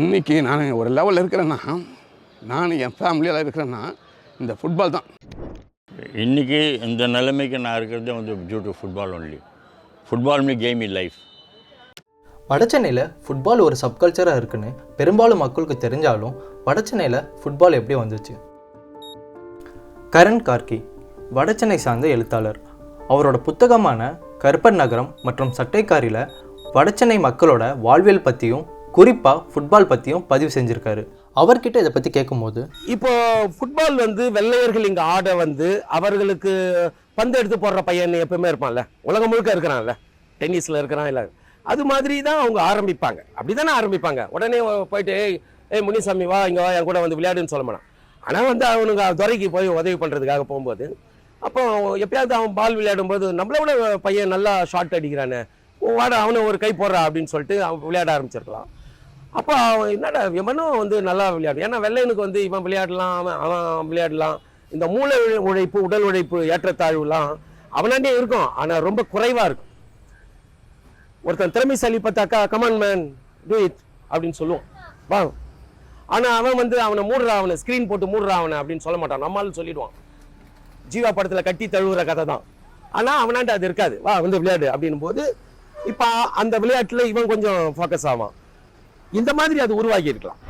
இன்றைக்கி நான் ஒரு லெவலில் இருக்கிறேன்னா நான் என் ஃபேமிலியில் இருக்கிறேன்னா இந்த ஃபுட்பால் தான். இன்றைக்கி இந்த நிலைமைக்கு நான் இருக்கிறதே வந்து due to football only football me game in life வடசென்னையில் football ஒரு சப்கல்ச்சராக இருக்குன்னு பெரும்பாலும் மக்களுக்கு தெரிஞ்சாலும் வடசென்னையில் ஃபுட்பால் எப்படி வந்துச்சு? கரண் கார்கி வடசென்னை சார்ந்த எழுத்தாளர். அவரோட புத்தகமான கருப்பர் நகரம் மற்றும் சட்டைக்காரியில் வடசென்னை மக்களோட வாழ்வியல் பற்றியும் குறிப்பாக ஃபுட்பால் பற்றியும் பதிவு செஞ்சுருக்காரு. அவர்கிட்ட இதை பற்றி கேட்கும்போது இப்போ ஃபுட்பால் வந்து வெள்ளையர்கள் இங்கே ஆட வந்து அவர்களுக்கு பந்து எடுத்து போடுற பையன் எப்பவுமே இருப்பான்ல. உலகம் முழுக்க இருக்கிறான்ல. டென்னிஸில் இருக்கிறான் இல்லை. அது மாதிரி தான் அவங்க ஆரம்பிப்பாங்க. அப்படி தானே ஆரம்பிப்பாங்க. உடனே போயிட்டு ஏய் முனிசாமி வா இங்கே வா என் கூட வந்து விளையாடுன்னு சொல்ல மாட்டான். ஆனால் வந்து அவனுங்க துறைக்கு போய் உதவி பண்ணுறதுக்காக போகும்போது அப்போ எப்பயாவது அவன் பால் விளையாடும்போது நம்மளை விட பையன் நல்லா ஷாட் அடிக்கிறானே. வாட வாடா அவனை ஒரு கை போடுறா அப்படின்னு சொல்லிட்டு அவன் விளையாட ஆரம்பிச்சிருக்கலாம். அப்போ அவன் என்னடா இவனும் வந்து நல்லா விளையாடும் ஏன்னா வெள்ளையனுக்கு வந்து இவன் விளையாடலாம் அவன் அவன் விளையாடலாம். இந்த மூளை உழைப்பு உடல் உழைப்பு ஏற்றத்தாழ்வுலாம் அவனாண்டே இருக்கும். ஆனால் ரொம்ப குறைவாக இருக்கும். ஒருத்தன் திறமைசாலி பார்த்தாக்கா கமான் மேன் டூ இட் அப்படின்னு சொல்லுவான். வா. ஆனால் அவன் வந்து அவனை மூடுறா அவனை ஸ்க்ரீன் போட்டு மூடுறா அவனை அப்படின்னு சொல்ல மாட்டான். நம்மளால சொல்லிடுவான். ஜீவா படத்தில் கட்டி தழுவுற கதை தான். ஆனால் அவனாண்ட அது இருக்காது. வா வந்து விளையாடு அப்படின்னும் போது இப்போ அந்த விளையாட்டில் இவன் கொஞ்சம் ஃபோக்கஸ் ஆவான். இந்த மாதிரி அது உருவாகி இருக்கலாம்.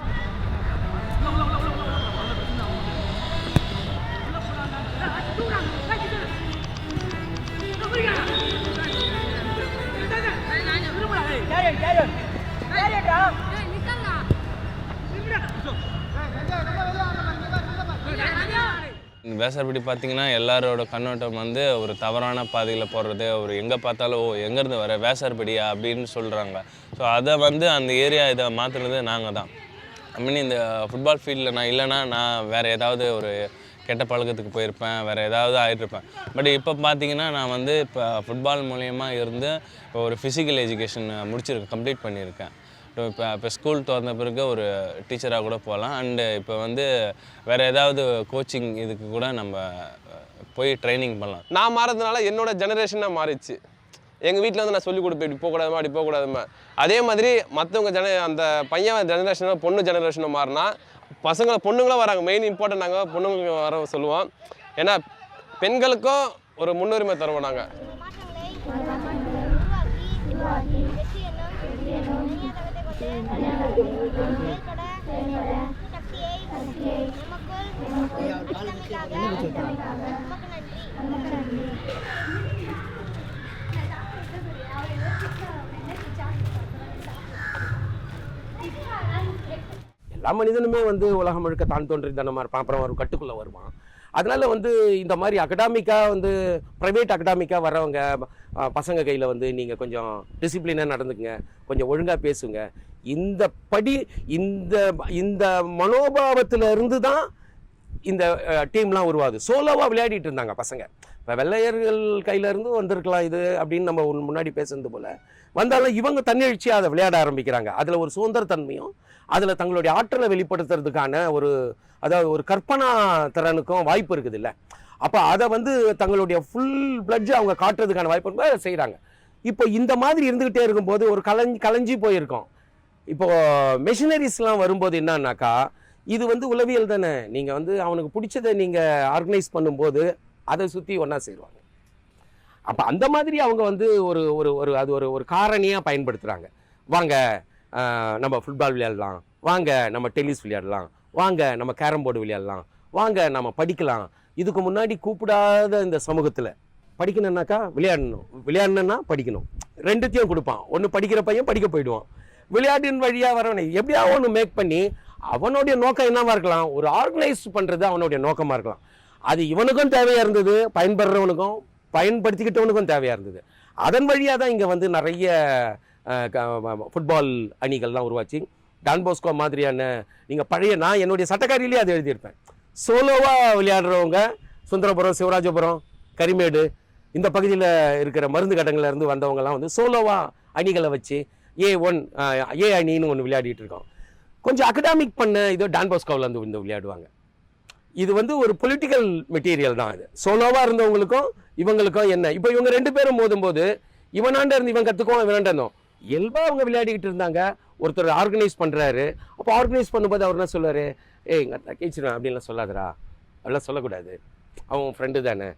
வேசர்படி பார்த்தீங்கன்னா எல்லாரோட கண்ணோட்டம் வந்து ஒரு தவறான பாதையில் போடுறது ஒரு எங்கே பார்த்தாலும் ஓ எங்கேருந்து வர? வேசார்படியா? அப்படின்னு சொல்கிறாங்க ஸோ அதை வந்து அந்த ஏரியா இதை மாற்றுனது நாங்கள் தான். ஐ மீன் இந்த ஃபுட்பால் ஃபீல்டில் நான் இல்லைன்னா நான் வேறு ஏதாவது ஒரு கெட்ட பழக்கத்துக்கு போயிருப்பேன் வேறு ஏதாவது ஆகிட்டுருப்பேன் பட் இப்போ பார்த்தீங்கன்னா நான் வந்து இப்போ ஃபுட்பால் மூலயமா இருந்து இப்போ ஒரு ஃபிசிக்கல் எஜுகேஷன் முடிச்சிருக்கேன் கம்ப்ளீட் பண்ணியிருக்கேன். இப்போ இப்போ ஸ்கூல் திறந்த பிறகு ஒரு டீச்சராக கூட போகலாம். அண்டு இப்போ வந்து வேறு ஏதாவது கோச்சிங் இதுக்கு கூட நம்ம போய் ட்ரைனிங் பண்ணலாம். நான் மாறதுனால என்னோடய ஜெனரேஷனாக மாறிடுச்சு. எங்கள் வீட்டில் வந்து நான் சொல்லிக் கொடுப்பேன் இப்படி போகக்கூடாதுமா அப்படி போகக்கூடாதுமா அதே மாதிரி மற்றவங்க ஜென அந்த பையன் ஜெனரேஷனோ பொண்ணு ஜெனரேஷனோ மாறினா பசங்களை பொண்ணுங்களும் வராங்க. மெயின் இம்பார்ட்டன்ட் நாங்கள் பொண்ணுங்களுக்கு வர சொல்லுவோம். ஏன்னா பெண்களுக்கும் ஒரு முன்னுரிமை தருவோம் நாங்கள் நமக்குள் நமக்கு நன்றி எல்லா மனிதனுமே வந்து உலகம் முழுக்க தான் தோன்றி தனமாக இருப்பான் அப்புறம் ஒரு கட்டுக்குள்ளே வருவான். அதனால் வந்து இந்த மாதிரி அகடாமிக்காக வந்து ப்ரைவேட் அகடாமிக்காக வரவங்க பசங்க கையில் வந்து நீங்கள் கொஞ்சம் டிசிப்ளினாக நடந்துக்குங்க. கொஞ்சம் ஒழுங்காக பேசுங்க. இந்த படி இந்த இந்த மனோபாவத்தில் இருந்து தான் இந்த டீம்லாம் உருவாகுது. சோலோவாக விளையாடிட்டு இருந்தாங்க பசங்க. இப்போ வெள்ளையர்கள் கையிலேருந்து வந்திருக்கலாம் இது அப்படின்னு நம்ம முன்னாடி பேசுனது போல். வந்தாலும் இவங்க தன்னெழுச்சியாக அதை விளையாட ஆரம்பிக்கிறாங்க. அதில் ஒரு சுதந்திரத்தன்மையும் அதில் தங்களுடைய ஆற்றலை வெளிப்படுத்துறதுக்கான ஒரு அதாவது ஒரு கற்பனா திறனுக்கும் வாய்ப்பு இருக்குது இல்லை அப்போ அதை வந்து தங்களுடைய ஃபுல் பிளட்ஜ் அவங்க காட்டுறதுக்கான வாய்ப்பு செய்கிறாங்க இப்போ இந்த மாதிரி இருந்துக்கிட்டே இருக்கும்போது ஒரு கலஞ்சி கலைஞ்சி போயிருக்கோம். இப்போ மெஷினரிஸ்லாம் வரும்போது என்னன்னாக்கா இது வந்து உளவியல் தானே. நீங்கள் வந்து அவனுக்கு பிடிச்சதை நீங்கள் ஆர்கனைஸ் பண்ணும்போது அதை சுற்றி ஒன்றா சேருவாங்க. அப்போ அந்த மாதிரி அவங்க வந்து ஒரு ஒரு ஒரு அது ஒரு ஒரு காரணியாக பயன்படுத்துகிறாங்க வாங்க நம்ம ஃபுட்பால் விளையாடலாம். வாங்க நம்ம டென்னிஸ் விளையாடலாம். வாங்க நம்ம கேரம் போர்டு விளையாடலாம். வாங்க நம்ம படிக்கலாம். இதுக்கு முன்னாடி கூப்பிடாத இந்த சமூகத்தில் படிக்கணும்னாக்கா விளையாடணும். விளையாடணும்னா படிக்கணும். ரெண்டுத்தையும் கொடுப்பான். ஒன்று படிக்கிற பையன் படிக்க போயிடுவான். விளையாட்டின் வழியாக வரவனை எப்படியா ஒன்று மேக் பண்ணி அவனுடைய நோக்கம் என்னவாக இருக்கலாம்? ஒரு ஆர்கனைஸ் பண்ணுறது அவனுடைய நோக்கமாக இருக்கலாம். அது இவனுக்கும் தேவையாக இருந்தது பயன்படுறவனுக்கும் பயன்படுத்திக்கிட்டவனுக்கும் தேவையாக இருந்தது. அதன் வழியாக தான் இங்கே வந்து நிறைய ஃபுட்பால் அணிகள்லாம் உருவாச்சு. டான் போஸ்கோ மாதிரியான நீங்கள் பழைய நான் என்னுடைய சட்டக்காரியிலேயே அதை எழுதியிருப்பேன். சோலோவாக விளையாடுறவங்க சுந்தரபுரம் சிவராஜபுரம் கரிமேடு இந்த பகுதியில் இருக்கிற மருந்து கடங்கள்லேருந்து வந்தவங்கலாம் வந்து சோலோவாக அணிகளை வச்சு ஏ ஒன் ஏ அணின்னு ஒன்று விளையாடிட்டு இருக்கோம். கொஞ்சம் அகடாமிக் பண்ண இதோ டான்போஸ்கோவில் வந்து விளையாடுவாங்க. இது வந்து ஒரு பொலிட்டிக்கல் மெட்டீரியல் தான் இது. சோலோவாக இருந்தவங்களுக்கும் இவங்களுக்கும் என்ன? இப்போ இவங்க ரெண்டு பேரும் மோதும்போது இவனாண்ட இருந்து இவன் கற்றுக்குவான் இவனாண்ட இருந்தோம். இயல்பாக அவங்க விளையாடிக்கிட்டு இருந்தாங்க. ஒருத்தர் ஆர்கனைஸ் பண்ணுறாரு அப்போ ஆர்கனைஸ் பண்ணும்போது அவர் என்ன சொல்லுவார் ஏய் எங்கள் அப்படின்லாம் சொல்லாதடா. அதெல்லாம் சொல்லக்கூடாது. அவன் ஃப்ரெண்டு தானே.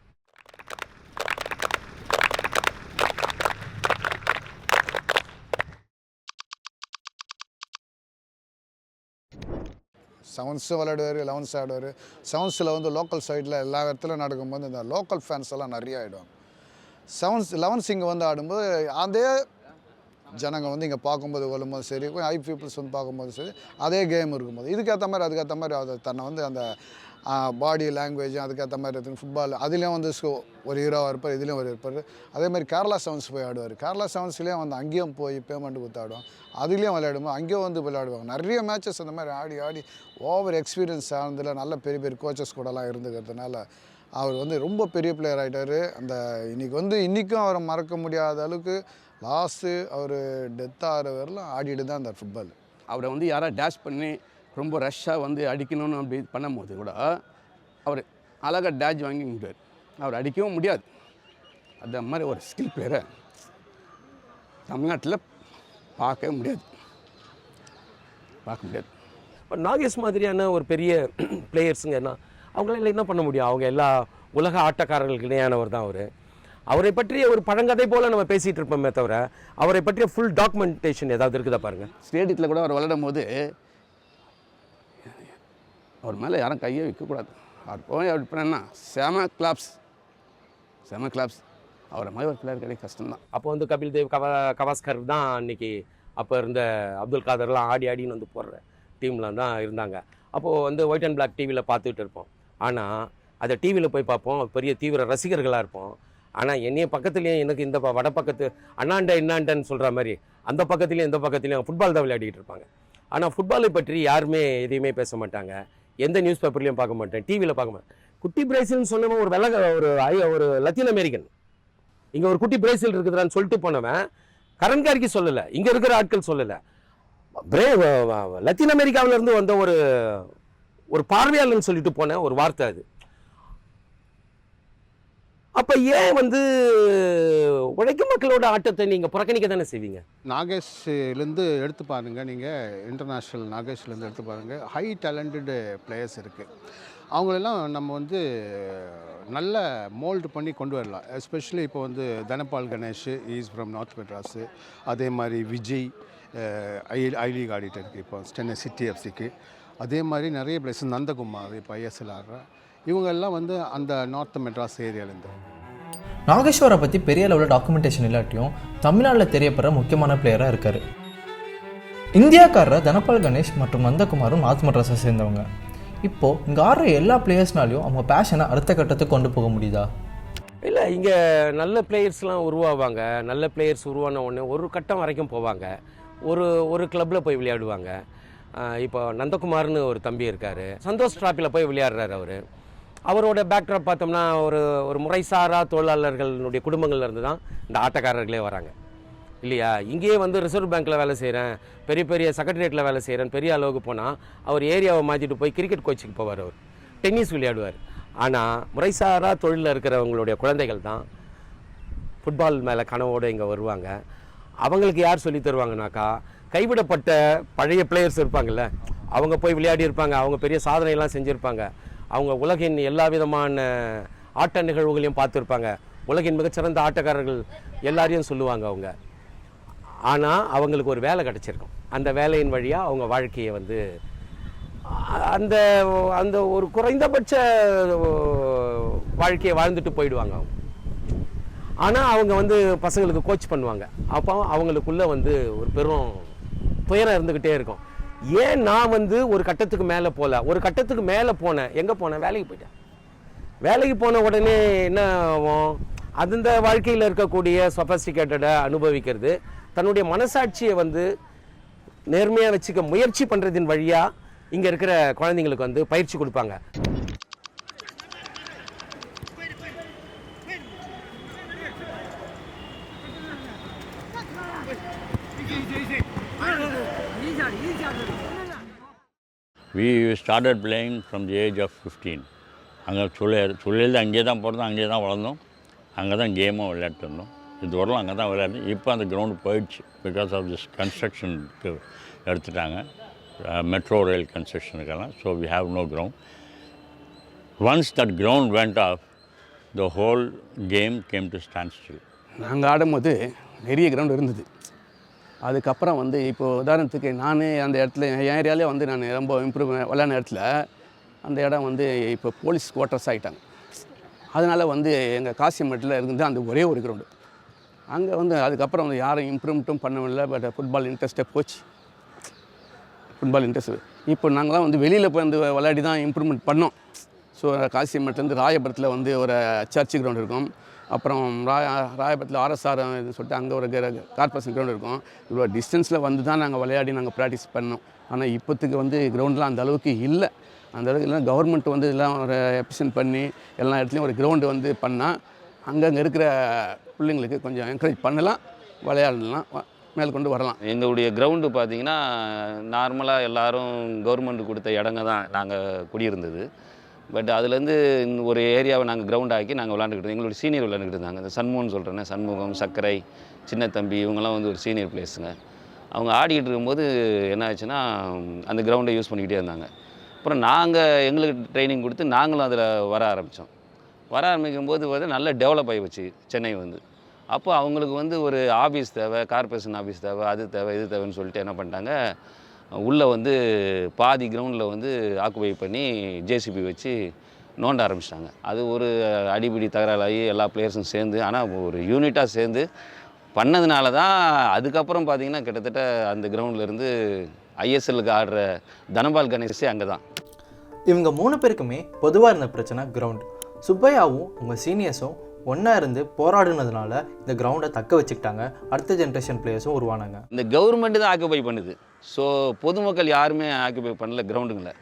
செவன்ஸும் விளையாடுவார் லெவன்ஸ் ஆடுவார் செவன்ஸில் வந்து லோக்கல் சைடில் எல்லா இடத்துலையும் நடக்கும்போது இந்த லோக்கல் ஃபேன்ஸ் எல்லாம் நிறைய ஆகிடுவாங்க செவன்ஸ் லெவன்ஸ் இங்கே வந்து ஆடும்போது அதே ஜனங்க வந்து இங்கே பார்க்கும்போது வரும்போது சரி ஐ பீப்புள்ஸ் வந்து பார்க்கும்போது சரி அதே கேம் இருக்கும்போது. இதுக்கேற்ற மாதிரி அதுக்கேற்ற மாதிரி அது தன்னை வந்து அந்த பாடி லாங்குவேஜ் அதுக்கேற்ற மாதிரி இருக்குது ஃபுட்பால் அதுலேயும் வந்து ஸோ ஒரு ஹீரோவாக இருப்பார் இதுலேயும் ஒரு இருப்பார். அதே மாதிரி கேரளா செவன்ஸ் போய் ஆடுவார். கேரளா செவன்ஸ்லேயும் வந்து அங்கேயும் போய் பேமெண்ட் கொடுத்து ஆடுவோம் அதுலேயும் விளையாடும்போது அங்கேயும் வந்து விளையாடுவாங்க. நிறைய மேட்சஸ் அந்த மாதிரி ஆடி ஆடி ஓவர் எக்ஸ்பீரியன்ஸ் ஆனதில் நல்ல பெரிய பெரிய கோச்சஸ் கூடலாம் இருந்துக்கிறதுனால அவர் வந்து ரொம்ப பெரிய பிளேயர் ஆகிட்டார் அந்த இன்றைக்கி வந்து இன்றைக்கும் அவரை மறக்க முடியாத அளவுக்கு லாஸ்ட்டு அவர் டெத் ஆகிற வரலாம் ஆடிட்டு தான் இருந்தார் ஃபுட்பால் அவரை வந்து யாராவது டேஷ் பண்ணி ரொம்ப ரஷ்ஷாக வந்து அடிக்கணும்னு அப்படி பண்ணும்போது கூட அவர் அழகாக டேஜ் வாங்கி நின்றார் அவர் அடிக்கவும் முடியாது. அந்த மாதிரி ஒரு ஸ்கில் பிளேயரை தமிழ்நாட்டில் பார்க்கவே முடியாது. பார்க்க முடியாது. இப்போ நாகேஷ் மாதிரியான ஒரு பெரிய பிளேயர்ஸுங்க என்ன? அவங்களால என்ன பண்ண முடியும்? அவங்க எல்லா உலக ஆட்டக்காரர்களுக்கு இணையானவர் தான் அவர். அவரை பற்றிய ஒரு பழங்கதை போல நம்ம பேசிகிட்டு இருப்போமே தவிர அவரை பற்றிய ஃபுல் டாக்குமெண்டேஷன் ஏதாவது இருக்குதா பாருங்க? ஸ்டேடியத்தில் கூட அவர் விளையாடும் போது அவர் மேலே யாரும் கையே வைக்கக்கூடாது. அவர் போய் அவர் பண்ணா செம கிளாப்ஸ் செம கிளாப்ஸ் அவரை மாதிரி ஒரு பிளேயர் கிடைக்க கஷ்டம்தான். அப்போ வந்து கபில் தேவ் கவா கவாஸ்கர் தான் அன்னைக்கு அப்போ இருந்த அப்துல் காதர்லாம் ஆடி ஆடின்னு வந்து போடுற டீம்லாம் தான் இருந்தாங்க. அப்போது வந்து ஒயிட் அண்ட் பிளாக் டிவியில் பார்த்துட்டு இருப்போம். ஆனால் அதை டிவியில் போய் பார்ப்போம். பெரிய தீவிர ரசிகர்களாக இருப்போம். ஆனால் என்னைய பக்கத்துலேயும் எனக்கு இந்த ப- வட பக்கத்து அண்ணாண்ட இன்னாண்டன்னு சொல்கிற மாதிரி அந்த பக்கத்துலேயும் இந்த பக்கத்துலேயும் ஃபுட்பால் தான் விளையாடிக்கிட்டு இருப்பாங்க. ஆனால் ஃபுட்பாலை பற்றி யாருமே எதையுமே பேச மாட்டாங்க. எந்த நியூஸ் பேப்பர்லையும் பார்க்க மாட்டேன். டிவியில் பார்க்க மாட்டேன். குட்டி பிரேசில்னு சொன்னவன் ஒரு வெள்ள ஒரு ஐ- ஒரு லத்தீன் அமெரிக்கன். இங்கே ஒரு குட்டி பிரேசில் இருக்குதுடான்னு சொல்லிட்டு போனவன் கரன்காரிக்கு சொல்லலை. இங்கே இருக்கிற ஆட்கள் சொல்லலை. பிரே லத்தீன் அமெரிக்காவிலேருந்து வந்த ஒரு ஒரு பார்வையாளர்னு சொல்லிட்டு போன ஒரு வார்த்தை அது. அப்போ ஏன் வந்து உழைக்கும் மக்களோட ஆட்டத்தை நீங்கள் புறக்கணிக்க தானே செய்வீங்க? நாகேஷ்லேருந்து எடுத்து பாருங்கள் நீங்கள் இன்டர்நேஷ்னல் நாகேஷ்லேருந்து எடுத்து பாருங்கள் ஹை டேலண்டடு பிளேயர்ஸ் இருக்குது அவங்களெல்லாம் நம்ம வந்து நல்ல மோல்டு பண்ணி கொண்டு வரலாம். எஸ்பெஷலி இப்போ வந்து Dhanapal Ganesh is from north Madras அதே மாதிரி விஜய் ஐ ஐ லீக் ஆடிட்டு இப்போ சென்னை சிட்டி எஃப்சிக்கு அதே மாதிரி நிறைய பிளேஸ் நந்தகுமார் இப்போ ஐஎஸ்எல் ஆடுற இவங்கெல்லாம் வந்து அந்த நார்த் மெட்ராஸ் ஏரியாலேருந்து. நாகேஸ்வரை பற்றி பெரிய அளவில் டாக்குமெண்டேஷன் இல்லாட்டியும் தமிழ்நாட்டில் தெரியப்படுற முக்கியமான பிளேயராக இருக்கார். இந்தியாக்காரர் தனபால் கணேஷ் மற்றும் நந்தகுமாரும் நார்த் மெட்ராஸை சேர்ந்தவங்க. இப்போது இங்கே ஆடுற எல்லா பிளேயர்ஸ்னாலையும் அவங்க பேஷனை அடுத்த கட்டத்துக்கு கொண்டு போக முடியுதா? இல்லை இங்கே நல்ல பிளேயர்ஸ்லாம் உருவாவாங்க. நல்ல பிளேயர்ஸ் உருவான உடனே ஒரு கட்டம் வரைக்கும் போவாங்க. ஒரு ஒரு கிளப்பில் போய் விளையாடுவாங்க. இப்போ நந்தகுமார்னு ஒரு தம்பி இருக்கார். சந்தோஷ் டிராப்பில் போய் விளையாடுறாரு அவர். அவரோட பேக்ட்ராப் பார்த்தோம்னா ஒரு ஒரு முறைசாரா தொழிலாளர்களுடைய குடும்பங்கள்ல இருந்து தான் இந்த ஆட்டக்காரர்களே வராங்க. இல்லையா? இங்கேயே வந்து ரிசர்வ் பேங்க்கில் வேலை செய்கிறேன் பெரிய பெரிய செக்ரட்டரியேட்டில் வேலை செய்கிறேன் பெரிய அளவுக்கு போனால் அவர் ஏரியாவை மாற்றிட்டு போய் கிரிக்கெட் கோச்சிக்கு போவார் அவர். டென்னிஸ் விளையாடுவார். ஆனால் முறைசாரா தொழிலில் இருக்கிறவங்களுடைய குழந்தைகள் தான் ஃபுட்பால் மேலே கனவோடு இங்கே வருவாங்க. அவங்களுக்கு யார் சொல்லி தருவாங்கனாக்கா கைவிடப்பட்ட பழைய பிளேயர்ஸ் இருப்பாங்கல்ல அவங்க போய் விளையாடி இருப்பாங்க அவங்க பெரிய சாதனையெல்லாம் செஞ்சுருப்பாங்க. அவங்க உலகின் எல்லா விதமான ஆட்ட நிகழ்வுகளையும் பார்த்துருப்பாங்க. உலகின் மிகச்சிறந்த ஆட்டக்காரர்கள் எல்லாரையும் சொல்லுவாங்க அவங்க. ஆனால் அவங்களுக்கு ஒரு வேலை கிடச்சிருக்கும். அந்த வேலையின் வழியாக அவங்க வாழ்க்கையை வந்து அந்த அந்த ஒரு குறைந்தபட்ச வாழ்க்கையை வாழ்ந்துட்டு போயிடுவாங்க அவங்க. ஆனால் அவங்க வந்து பசங்களுக்கு கோச் பண்ணுவாங்க. அப்போ அவங்களுக்குள்ளே வந்து ஒரு பெரும் துயரம் இருந்துக்கிட்டே இருக்கும். ஏன் நான் வந்து ஒரு கட்டத்துக்கு மேலே போகல ஒரு கட்டத்துக்கு மேலே போனேன். எங்கே போனேன்? வேலைக்கு போயிட்டேன். வேலைக்கு போன உடனே என்ன ஆகும்? அந்த வாழ்க்கையில் இருக்கக்கூடிய சொஃபஸ்டிகேட்டடை அனுபவிக்கிறது தன்னுடைய மனசாட்சியை வந்து நேர்மையாக வச்சுக்க முயற்சி பண்ணுறதின் வழியாக இங்கே இருக்கிற குழந்தைங்களுக்கு வந்து பயிற்சி கொடுப்பாங்க. We started playing from the age of fifteen அங்கே சுள்ளையார் சுள்ளையில் அங்கேயே தான் பிறந்தோம் அங்கேயே தான் வளர்ந்தோம். அங்கே தான் கேமும் விளையாட்டு இருந்தோம். இது வரலாம் அங்கே தான் விளையாடு இப்போ அந்த கிரவுண்டு போயிடுச்சு பிகாஸ் ஆஃப் திஸ் கன்ஸ்ட்ரக்ஷனுக்கு எடுத்துட்டாங்க. Metro rail கன்ஸ்ட்ரக்ஷனுக்கெல்லாம் so we have no ground once that ground went off the whole game came to stand still நாங்கள் ஆடும்போது நிறைய கிரவுண்ட் இருந்தது. அதுக்கப்புறம் வந்து இப்போ உதாரணத்துக்கு நான் அந்த இடத்துல என் ஏரியாலே வந்து நான் ரொம்ப இம்ப்ரூவ் விளையாடின இடத்துல அந்த இடம் வந்து இப்போ போலீஸ் குவார்ட்டர்ஸ் ஆகிட்டாங்க அதனால் வந்து எங்கள் காசிமேட்டில் இருந்து அந்த ஒரே ஒரு கிரவுண்டு அங்கே வந்து அதுக்கப்புறம் வந்து யாரும் இம்ப்ரூவ்மெண்ட்டும் பண்ணவில்லை பட் ஃபுட்பால் இன்ட்ரெஸ்ட்டே போச்சு. ஃபுட்பால் இன்ட்ரெஸ்ட் இப்போ நாங்களாம் வந்து வெளியில் போய் வந்து விளையாடி தான் இம்ப்ரூவ்மெண்ட் பண்ணோம். ஸோ காசிமேட்லேருந்து ராயபுரத்தில் வந்து ஒரு சர்ச் கிரவுண்ட் இருக்கும். அப்புறம் ராய ராயபுரத்தில் ஆர்எஸ்ஆர் சொல்லிட்டு அங்கே ஒரு கார்பரேஷன் கிரவுண்ட் இருக்கும். இவ்வளோ டிஸ்டன்ஸில் வந்து தான் நாங்கள் விளையாடி நாங்கள் ப்ராக்டிஸ் பண்ணோம். ஆனால் இப்போத்துக்கு வந்து கிரவுண்ட்லாம் அந்த அளவுக்கு இல்லை. அந்த அளவுக்கு இல்லை கவர்மெண்ட் வந்து இதெல்லாம் ஒரு எபிசன் பண்ணி எல்லா இடத்துலையும் ஒரு கிரவுண்டு வந்து பண்ணால் அங்கங்கே இருக்கிற பிள்ளைங்களுக்கு கொஞ்சம் என்கரேஜ் பண்ணலாம் விளையாடலாம் மேற்கொண்டு மேல் கொண்டு வரலாம். எங்களுடைய கிரவுண்டு பார்த்தீங்கன்னா நார்மலாக எல்லோரும் கவர்மெண்ட் கொடுத்த இடங்க தான் நாங்கள் குடியிருந்தது. பட் அதுலேருந்து ஒரு ஏரியாவை நாங்கள் கிரவுண்ட் ஆக்கி நாங்கள் விளாண்டுக்கிட்டு எங்களோட சீனியர் விளாண்டுக்கிட்டு இருந்தாங்க. இந்த சண்முகம்னு சொல்கிறேன் சண்முகம் சர்க்கரை சின்ன தம்பி இவங்கெல்லாம் வந்து ஒரு சீனியர் பிளேஸுங்க அவங்க ஆடிக்கிட்டு இருக்கும்போது என்ன ஆச்சுன்னா அந்த கிரவுண்டை யூஸ் பண்ணிக்கிட்டே இருந்தாங்க. அப்புறம் நாங்கள் எங்களுக்கு ட்ரைனிங் கொடுத்து நாங்களும் அதில் வர ஆரம்பித்தோம் வர ஆரம்பிக்கும் போது வந்து நல்லா டெவலப் ஆகி வச்சு சென்னை வந்து. அப்போ அவங்களுக்கு வந்து ஒரு ஆஃபீஸ் தேவை கார்பரேஷன் ஆஃபீஸ் தேவை அது தேவை இது தேவைன்னு சொல்லிட்டு என்ன பண்ணிட்டாங்க உள்ளே வந்து பாதி கிரவுண்டில் வந்து ஆக்குபை பண்ணி ஜேசிபி வச்சு நோண்ட ஆரம்பிச்சிட்டாங்க. அது ஒரு அடிபிடி தகராறாகி எல்லா பிளேயர்ஸும் சேர்ந்து ஆனால் ஒரு யூனிட்டாக சேர்ந்து பண்ணதுனால தான் அதுக்கப்புறம் பார்த்தீங்கன்னா கிட்டத்தட்ட அந்த கிரவுண்டில் இருந்து ஐஎஸ்எல்லுக்கு ஆடுற தனபால் கணேஷே அங்கே தான். இவங்க மூணு பேருக்குமே பொதுவாக இருந்த பிரச்சனை கிரவுண்ட் சுப்பையாவும் உங்கள் சீனியர்ஸும் ஒன்றா இருந்து போராடுனதுனால இந்த கிரவுண்டை தக்க வச்சுக்கிட்டாங்க. அடுத்த ஜென்ரேஷன் பிளேயர்ஸும் உருவானாங்க. இந்த கவர்மெண்ட் தான் ஆக்குபை பண்ணுது. ஸோ பொதுமக்கள் யாருமே ஆக்கியபை பண்ணல கிரவுண்டுங்களை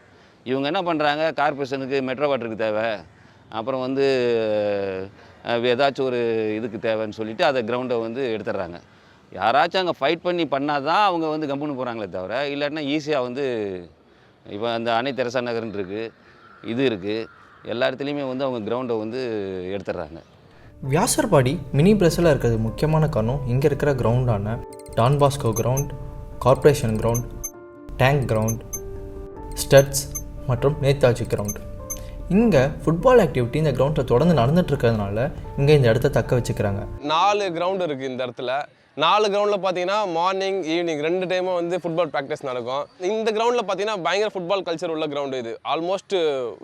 இவங்க என்ன பண்ணுறாங்க கார்பரேஷனுக்கு மெட்ரோ வாட்டருக்கு தேவை. அப்புறம் வந்து ஏதாச்சும் ஒரு இதுக்கு தேவைன்னு சொல்லிட்டு அதை கிரவுண்டை வந்து எடுத்துடுறாங்க. யாராச்சும் அங்கே ஃபைட் பண்ணி பண்ணால் தான் அவங்க வந்து கம்புன்னு போகிறாங்களே தவிர இல்லாட்டினா ஈஸியாக வந்து இப்போ அந்த அணை தெரசா நகர்ன்னு இருக்குது இது இருக்குது எல்லா இடத்துலையுமே வந்து அவங்க கிரவுண்டை வந்து எடுத்துடுறாங்க. வியாசர்பாடி மினி பிரஸில் இருக்கிறது முக்கியமான காரணம் இங்கே இருக்கிற கிரவுண்டான Don Bosco ground corporation ground tank ground studs மற்றும் நேதாஜி கிரவுண்ட். இங்கே ஃபுட்பால் ஆக்டிவிட்டி இந்த கிரவுண்டில் தொடர்ந்து நடந்துட்டு இருக்கிறதுனால இங்கே இந்த இடத்த தக்க வச்சுக்கிறாங்க. நாலு கிரவுண்ட் இருக்குது இந்த இடத்துல. நாலு கிரவுண்டில் பார்த்தீங்கன்னா மார்னிங் ஈவினிங் ரெண்டு டைமும் வந்து ஃபுட்பால் ப்ராக்டிஸ் நடக்கும். இந்த கிரவுண்டில் பார்த்தீங்கன்னா பயங்கர ஃபுட்பால் கல்ச்சர் உள்ள கிரவுண்டு இது. ஆல்மோஸ்ட்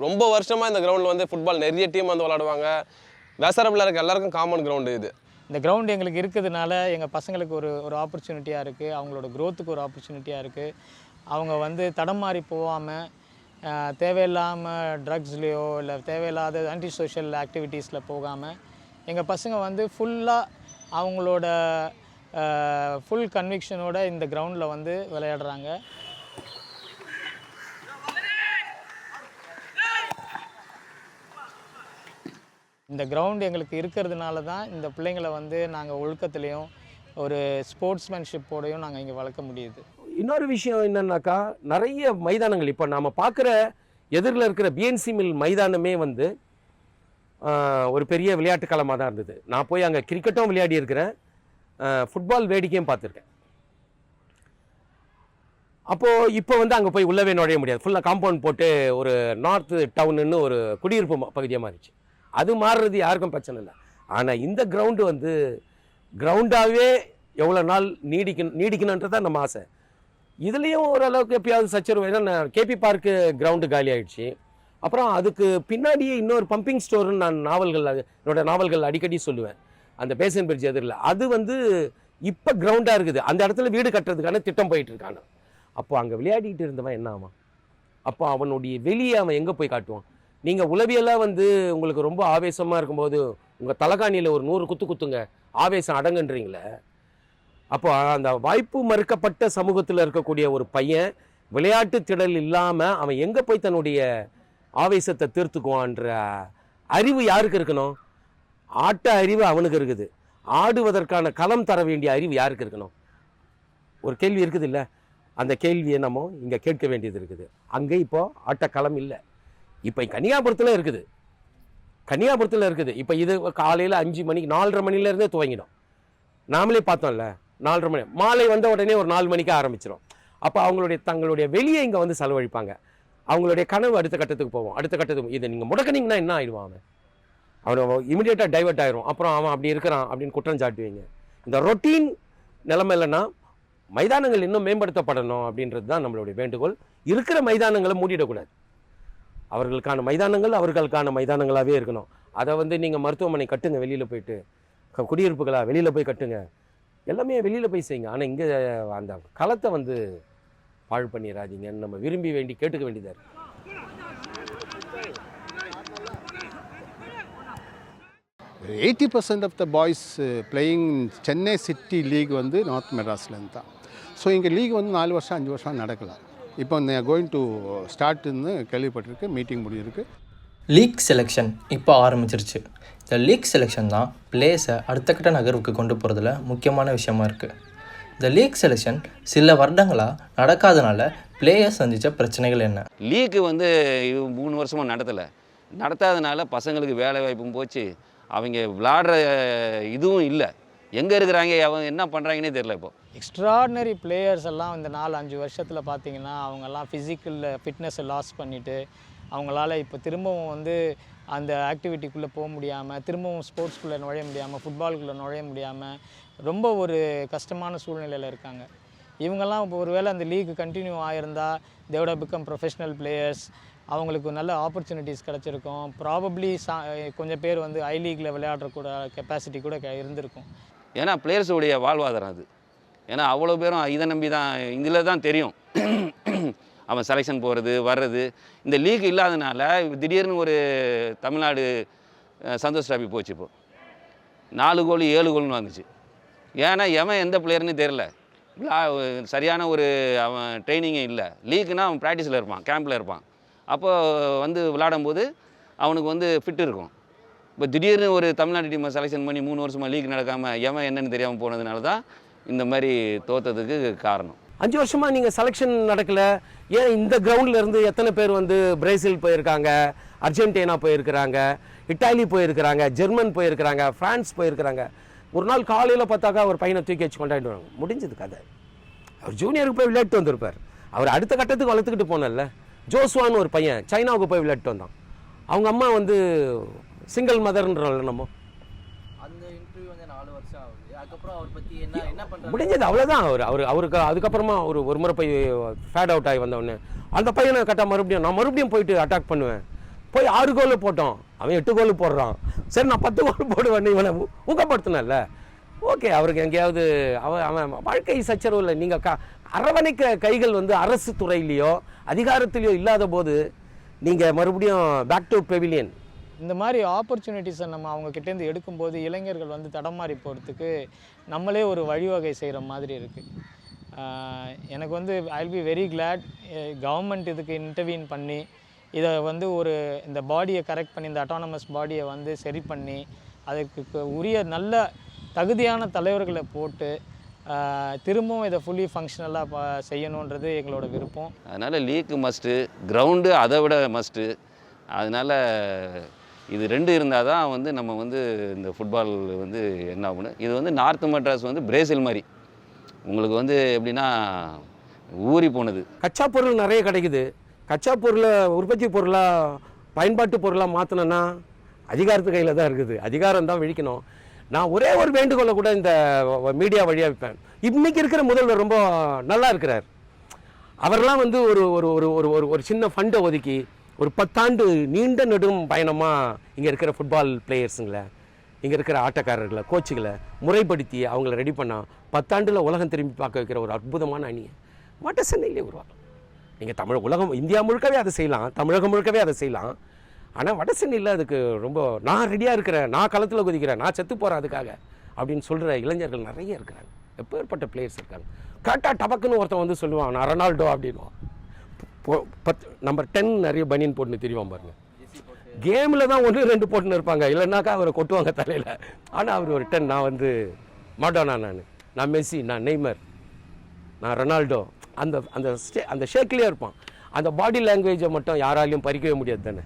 ரொம்ப வருஷமாக இந்த கிரவுண்டில் வந்து ஃபுட்பால் நிறைய டீம் வந்து விளாடுவாங்க வேசாரப்பில் இருக்க எல்லாருக்கும் காமன் கிரவுண்டு இது. இந்த கிரவுண்டு எங்களுக்கு இருக்கிறதுனால எங்கள் பசங்களுக்கு ஒரு ஒரு ஆப்பர்ச்சுனிட்டியாக இருக்குது அவங்களோட க்ரோத்துக்கு ஒரு ஆப்பர்ச்சுனிட்டியாக இருக்குது அவங்க வந்து தடம் மாறி போகாமல் தேவையில்லாமல் ட்ரக்ஸ்லேயோ இல்லை தேவையில்லாத ஆன்டி சோஷியல் ஆக்டிவிட்டீஸில் போகாமல் எங்கள் பசங்க வந்து ஃபுல்லாக அவங்களோட ஃபுல் கன்விக்ஷனோட இந்த கிரவுண்டில் வந்து விளையாடுறாங்க. இந்த கிரவுண்ட் எங்களுக்கு இருக்கிறதுனால தான் இந்த பிள்ளைங்களை வந்து நாங்கள் ஒழுக்கத்துலேயும் ஒரு ஸ்போர்ட்ஸ்மேன்ஷிப்போடையும் நாங்கள் இங்கே வளர்க்க முடியுது. இன்னொரு விஷயம் என்னன்னாக்கா நிறைய மைதானங்கள் இப்போ நாம் பார்க்குற எதிரில் இருக்கிற பிஎன்சி மில் மைதானமே வந்து ஒரு பெரிய விளையாட்டு களமாக தான் இருந்தது. நான் போய் அங்கே கிரிக்கெட்டும் விளையாடி இருக்கிறேன். ஃபுட்பால் வேடிக்கையும் பார்த்துருக்கேன். அப்போது இப்போ வந்து அங்கே போய் உள்ளவே நுழைய முடியாது. ஃபுல்லாக காம்பவுண்ட் போட்டு ஒரு நார்த்து டவுனுன்னு ஒரு குடியிருப்பு பகுதியாக மாறிச்சு. அது மாறுறது யாருக்கும் பிரச்சனை இல்லை. ஆனால் இந்த கிரவுண்டு வந்து கிரவுண்டாகவே எவ்வளோ நாள் நீடிக்கணும் நீடிக்கணுன்றதான் நம்ம ஆசை. இதுலேயும் ஓரளவுக்கு எப்பயாவது சச்சரவு ஏன்னா கேபி பார்க்கு கிரவுண்டு காலி ஆயிடுச்சு. அப்புறம் அதுக்கு பின்னாடியே இன்னொரு பம்பிங் ஸ்டோர்னு நான் நாவல்கள் என்னோட நாவல்கள் அடிக்கடி சொல்லுவேன். அந்த பேசன் பிரிட்ஜ் எதிரில். அது வந்து இப்போ கிரவுண்டாக இருக்குது. அந்த இடத்துல வீடு கட்டுறதுக்கான திட்டம் போயிட்டு இருக்காங்க. அப்போ அங்கே விளையாடிக்கிட்டு இருந்தவன் என்ன ஆமாம் அப்போ அவனுடைய வெளியே அவன் எங்கே போய் காட்டுவான்? நீங்கள் உளவியலாக வந்து உங்களுக்கு ரொம்ப ஆவேசமாக இருக்கும்போது உங்கள் தலைகாணியில் ஒரு நூறு குத்து குத்துங்க ஆவேசம் அடங்குன்றீங்களே. அப்போ அந்த வாய்ப்பு மறுக்கப்பட்ட சமூகத்தில் இருக்கக்கூடிய ஒரு பையன் விளையாட்டு திடல் இல்லாமல் அவன் எங்கே போய் தன்னுடைய ஆவேசத்தை தீர்த்துக்குவான்ற அறிவு யாருக்கு இருக்கணும்? ஆட்ட அறிவு அவனுக்கு இருக்குது. ஆடுவதற்கான களம் தர வேண்டிய அறிவு யாருக்கு இருக்கணும்? ஒரு கேள்வி இருக்குது இல்லை அந்த கேள்வியை நம்ம இங்கே கேட்க வேண்டியது இருக்குது. அங்கே இப்போ ஆட்டக்களம் இல்லை. இப்போ கன்னியாபுரத்தில் இருக்குது. கன்னியாபுரத்தில் இருக்குது. இப்போ இது காலையில் அஞ்சு மணிக்கு நாலரை மணிலேருந்தே துவங்கிடும். நாமளே பார்த்தோம்ல நாலரை மணி மாலை வந்த உடனே ஒரு நாலு மணிக்கு ஆரம்பிச்சிடும் அப்போ அவங்களுடைய தங்களுடைய வெளியே இங்கே வந்து செலவழிப்பாங்க. அவங்களுடைய கனவு அடுத்த கட்டத்துக்கு போவோம் அடுத்த கட்டத்துக்கு இதை நீங்கள் முடக்கினீங்கன்னா என்ன ஆயிடுவான் அவன்? அவன் இமிடியேட்டாக டைவர்ட் ஆயிரும். அப்புறம் அவன் அப்படி இருக்கிறான் அப்படின்னு குற்றம் சாட்டுவீங்க. இந்த ரொட்டீன் நிலைமை இல்லைன்னா மைதானங்கள் இன்னும் மேம்படுத்தப்படணும் அப்படின்றது தான் நம்மளுடைய வேண்டுகோள். இருக்கிற மைதானங்களை மூடிடக்கூடாது. அவர்களுக்கான மைதானங்கள் அவர்களுக்கான மைதானங்களாகவே இருக்கணும். அதை வந்து நீங்கள் மருத்துவமனை கட்டுங்க வெளியில் போயிட்டு. குடியிருப்புகளாக குடியிருப்புகளா வெளியில் போய் கட்டுங்க. எல்லாமே வெளியில் போய் செய்யுங்க. ஆனால் இங்கே அந்த களத்தை வந்து பாழ் பண்ணிடாதீங்கன்னு நம்ம விரும்பி வேண்டி கேட்டுக்க வேண்டியதாக இருக்குது eighty percent of the boys playing Chennai city league வந்து நார்த் மெட்ராஸ்லேருந்து தான் ஸோ இங்கே லீக் வந்து நாலு வருஷம் அஞ்சு வருஷம் நடக்கலாம் இப்போ கோயிங் டு ஸ்டார்ட்னு கேள்விப்பட்டிருக்கு மீட்டிங் முடிஞ்சிருக்கு. லீக் செலெக்ஷன் இப்போ ஆரம்பிச்சிருச்சு. இந்த லீக் செலெக்ஷன் தான் பிளேஸை அடுத்த கட்ட நகர்வுக்கு கொண்டு போகிறதுல முக்கியமான விஷயமா இருக்குது இந்த லீக் செலெக்ஷன் சில வருடங்களாக நடக்காதனால பிளேயர்ஸ் சந்தித்த பிரச்சனைகள் என்ன? லீக்கு வந்து இது மூணு வருஷமாக நடத்தலை. நடத்தாதனால பசங்களுக்கு வேலை வாய்ப்பும் போச்சு. அவங்க விளாடுற இதுவும் இல்லை. எங்கே இருக்கிறாங்க அவன் என்ன பண்ணுறாங்கன்னே தெரில இப்போ. எக்ஸ்ட்ராடினரி பிளேயர்ஸ் எல்லாம் இந்த நாலு அஞ்சு வருஷத்தில் பார்த்தீங்கன்னா அவங்கெல்லாம் ஃபிசிக்கலில் ஃபிட்னஸை லாஸ் பண்ணிவிட்டு அவங்களால இப்போ திரும்பவும் வந்து அந்த ஆக்டிவிட்டிக்குள்ளே போக முடியாமல் திரும்பவும் ஸ்போர்ட்ஸ்குள்ளே நுழைய முடியாமல் ஃபுட்பாலுக்குள்ளே நுழைய முடியாமல் ரொம்ப ஒரு கஷ்டமான சூழ்நிலையில் இருக்காங்க. இவங்கெல்லாம் இப்போ ஒருவேளை அந்த லீக் கண்டினியூ ஆகிருந்தா தேவட பிகம் ப்ரொஃபஷனல் பிளேயர்ஸ் அவங்களுக்கு நல்ல ஆப்பர்ச்சுனிட்டிஸ் கிடச்சிருக்கும். ப்ராபப்ளி சா கொஞ்சம் பேர் வந்து ஐ லீக்கில் விளையாடுற கூட கெப்பாசிட்டி கூட கெ- இருந்திருக்கும். ஏன்னா பிளேயர்ஸுடைய வாழ்வாதாரம் அது. ஏன்னா அவ்வளோ பேரும் இதை நம்பி தான் இதில் தான் தெரியும். அவன் செலெக்ஷன் போகிறது வர்றது. இந்த லீக் இல்லாதனால திடீர்னு ஒரு தமிழ்நாடு சந்தோஷ் டிராபி போச்சு இப்போ. நாலு கோல் ஏழு கோல்னு வந்துச்சு. ஏன்னா எவன் எந்த பிளேயர்னு தெரில சரியான ஒரு அவன் ட்ரைனிங்கே இல்லை. லீக்குனா அவன் ப்ராக்டிஸில் இருப்பான் கேம்பில் இருப்பான். அப்போது வந்து விளாடும்போது அவனுக்கு வந்து ஃபிட் இருக்கும். இப்போ திடீர்னு ஒரு தமிழ்நாடு டீமை செலெக்ஷன் பண்ணி மூணு வருஷமாக லீக் நடக்காமல் எவன் என்னன்னு தெரியாமல் போனதுனால தான் இந்த மாதிரி தோத்ததுக்கு காரணம். அஞ்சு வருஷமாக நீங்கள் செலெக்ஷன் நடக்கல. ஏன் இந்த கிரவுண்ட்லேருந்து எத்தனை பேர் வந்து பிரேசில் போயிருக்காங்க அர்ஜென்டினா போயிருக்கிறாங்க இட்டாலி போயிருக்கிறாங்க ஜெர்மன் போயிருக்கிறாங்க ஃப்ரான்ஸ் போயிருக்கிறாங்க. ஒரு நாள் காலையில் பார்த்தாக்கா ஒரு பையனை தூக்கி வச்சு கொண்டாடிட்டு வராங்க. முடிஞ்சது கதை. அவர் ஜூனியருக்கு போய் விளையாட்டு வந்திருப்பார். அவர் அடுத்த கட்டத்துக்கு வளர்த்துக்கிட்டு போனல ஜோஸ்வான்னு ஒரு பையன் சைனாவுக்கு போய் விளையாட்டு வந்தான். அவங்க அம்மா வந்து சிங்கிள் மதர்ன்றோம்ல நம்ம முடிஞ்சது அவ்வளோதான் அவர் அவர் அவருக்கு அதுக்கப்புறமா ஒரு ஒரு முறை போய் ஃபேட் அவுட் ஆகி வந்தவொடனே அந்த பையனை கரெக்டாக மறுபடியும் நான் மறுபடியும் போயிட்டு அட்டாக் பண்ணுவேன். போய் ஆறு கோல் போட்டோம் அவன் எட்டு கோல் போடுறான். சரி நான் பத்து கோல் போடுவேன் இவனை ஊக்கப்படுத்தினல்ல ஓகே அவருக்கு எங்கேயாவது அவன் அவன் வாழ்க்கை சச்சரவு இல்லை. நீங்கள் க அரவணைக்க கைகள் வந்து அரசு துறையிலையோ அதிகாரத்திலையோ இல்லாத போது நீங்கள் மறுபடியும் பேக் டு பெவிலியன் இந்த மாதிரி ஆப்பர்ச்சுனிட்டிஸை நம்ம அவங்கக்கிட்டேருந்து எடுக்கும்போது இளைஞர்கள் வந்து தடமாறி போகிறதுக்கு நம்மளே ஒரு வழிவகை செய்கிற மாதிரி இருக்குது எனக்கு வந்து I'll be very glad government இதுக்கு இன்டர்வீன் பண்ணி இதை வந்து ஒரு இந்த பாடியை கரெக்ட் பண்ணி இந்த அட்டானமஸ் பாடியை வந்து சரி பண்ணி அதுக்கு உரிய நல்ல தகுதியான தலைவர்களை போட்டு திரும்பவும் இதை ஃபுல்லி ஃபங்க்ஷனலாக செய்யணுன்றது எங்களோட விருப்பம். அதனால் லீக்கு மஸ்ட்டு கிரவுண்டு அதை விட மஸ்ட்டு அதனால் இது ரெண்டு இருந்தால் தான் வந்து நம்ம வந்து இந்த ஃபுட்பால் வந்து என்ன ஆகும்னு இது வந்து நார்த் மெட்ராஸ் வந்து பிரேசில் மாதிரி. உங்களுக்கு வந்து எப்படின்னா ஊறி போனது. கச்சா பொருள் நிறைய கிடைக்குது. கச்சா பொருளை உற்பத்தி பொருளாக பயன்பாட்டு பொருளாக மாற்றினோன்னா அதிகாரத்து கையில் தான் இருக்குது. அதிகாரம் தான் விழிக்கணும். நான் ஒரே ஒரு வேண்டுகோளை கூட இந்த மீடியா வழியாக வைப்பேன். இன்றைக்கி இருக்கிற முதல்வர் ரொம்ப நல்லா இருக்கிறார். அவர்லாம் வந்து ஒரு ஒரு ஒரு ஒரு ஒரு ஒரு சின்ன ஃபண்டை ஒதுக்கி ஒரு பத்தாண்டு நீண்ட நெடும் பயணமாக இங்கே இருக்கிற ஃபுட்பால் பிளேயர்ஸுங்களை இங்கே இருக்கிற ஆட்டக்காரர்களை கோச்சுகளை முறைப்படுத்தி அவங்கள ரெடி பண்ணால் பத்தாண்டில் உலகம் திரும்பி பார்க்க வைக்கிற ஒரு அற்புதமான அணியை. வட சென்னையிலே உருவாக்கும் நீங்கள் தமிழ் உலகம் இந்தியா முழுக்கவே அதை செய்யலாம் தமிழகம் முழுக்கவே அதை செய்யலாம். ஆனால் வட சென்னையில் அதுக்கு ரொம்ப நான் ரெடியாக இருக்கிறேன் நான் களத்தில் குதிக்கிறேன் நான் செத்து போகிறேன் அதுக்காக அப்படின்னு சொல்கிற இளைஞர்கள் நிறைய இருக்கிறாங்க. எப்பேற்பட்ட பிளேயர்ஸ் இருக்காங்க. கரெக்டாக டபக்குன்னு ஒருத்தன் வந்து சொல்லுவான் நான் ரொனால்டோ அப்படின்வான் பொ- பத்து நம்பர் டென் நிறைய பனியன் போட்டுன்னு தெரியுவான் பாருங்க. கேமில் தான் ஒன்று ரெண்டு போட்டுன்னு இருப்பாங்க. இல்லைனாக்கா அவரை கொட்டுவாங்க தலையில். ஆனால் அவர் ஒரு டென் நான் வந்து மாடோனா நான். நான் மெஸ்ஸி நான் நெய்மர் நான் ரொனால்டோ. அந்த அந்த ஸ்டே அந்த ஷேக்லேயே இருப்பான். அந்த பாடி லாங்குவேஜை மட்டும் யாராலையும் பறிக்கவே முடியாது தானே.